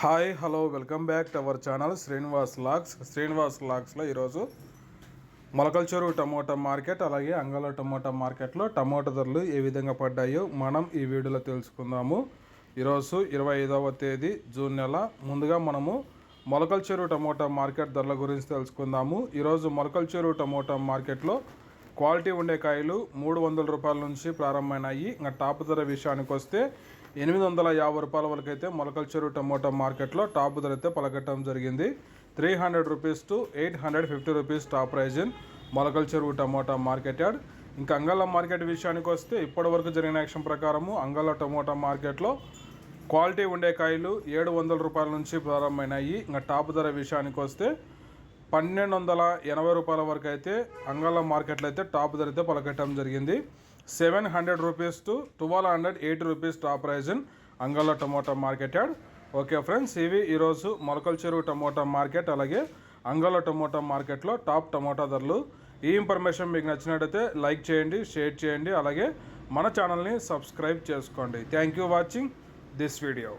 Hi hello welcome back to our channel Srinivas lakhs. Srinivas లాక్స్లో ఈరోజు మొలకల చెరువు టమోటా మార్కెట్ అలాగే అంగళ టమోటా మార్కెట్లో టమోటా ధరలు ఏ విధంగా పడ్డాయో మనం ఈ వీడియోలో తెలుసుకుందాము. ఈరోజు ఇరవై ఐదవ తేదీ జూన్ నెల. ముందుగా మనము మొలకల చెరువు టమోటా మార్కెట్ ధరల గురించి తెలుసుకుందాము. ఈరోజు మొలకల చెరువు టమోటా మార్కెట్లో క్వాలిటీ ఉండే కాయలు మూడు వందల రూపాయల నుంచి ప్రారంభమైనాయి. ఇంకా టాప్ ధర విషయానికి వస్తే ఎనిమిది వందల యాభై రూపాయల వరకు అయితే మొలకల చెరువు టమోటా మార్కెట్లో టాప్ ధర అయితే పలకట్టడం జరిగింది. Three hundred rupees to eight hundred fifty rupees top price in Molakala Cheruvu tomato market yard. ఇంకా అంగళ్ళ మార్కెట్ విషయానికి వస్తే ఇప్పటివరకు జరిగిన యాక్షన్ ప్రకారము అంగళ్ళ టమోటా మార్కెట్లో క్వాలిటీ ఉండే కాయలు ఏడు వందల రూపాయల నుంచి ప్రారంభమైనాయి. ఇంకా టాప్ ధర విషయానికి వస్తే పన్నెండు వందల ఎనభై రూపాయల వరకు అయితే అంగళ మార్కెట్లో అయితే టాప్ ధర అయితే పలకట్టడం జరిగింది. Seven hundred rupees to twelve hundred eighty rupees top price in Angala tomato market yard okay friends ఇవి ఈరోజు మొలకల చెరువు టమోటా మార్కెట్ అలాగే అంగళ టమోటా మార్కెట్లో టాప్ టమోటా ధరలు. ఈ ఇన్ఫర్మేషన్ మీకు నచ్చినట్టయితే లైక్ చేయండి షేర్ చేయండి అలాగే మన ఛానల్ని సబ్స్క్రైబ్ చేసుకోండి. Thank you watching this video.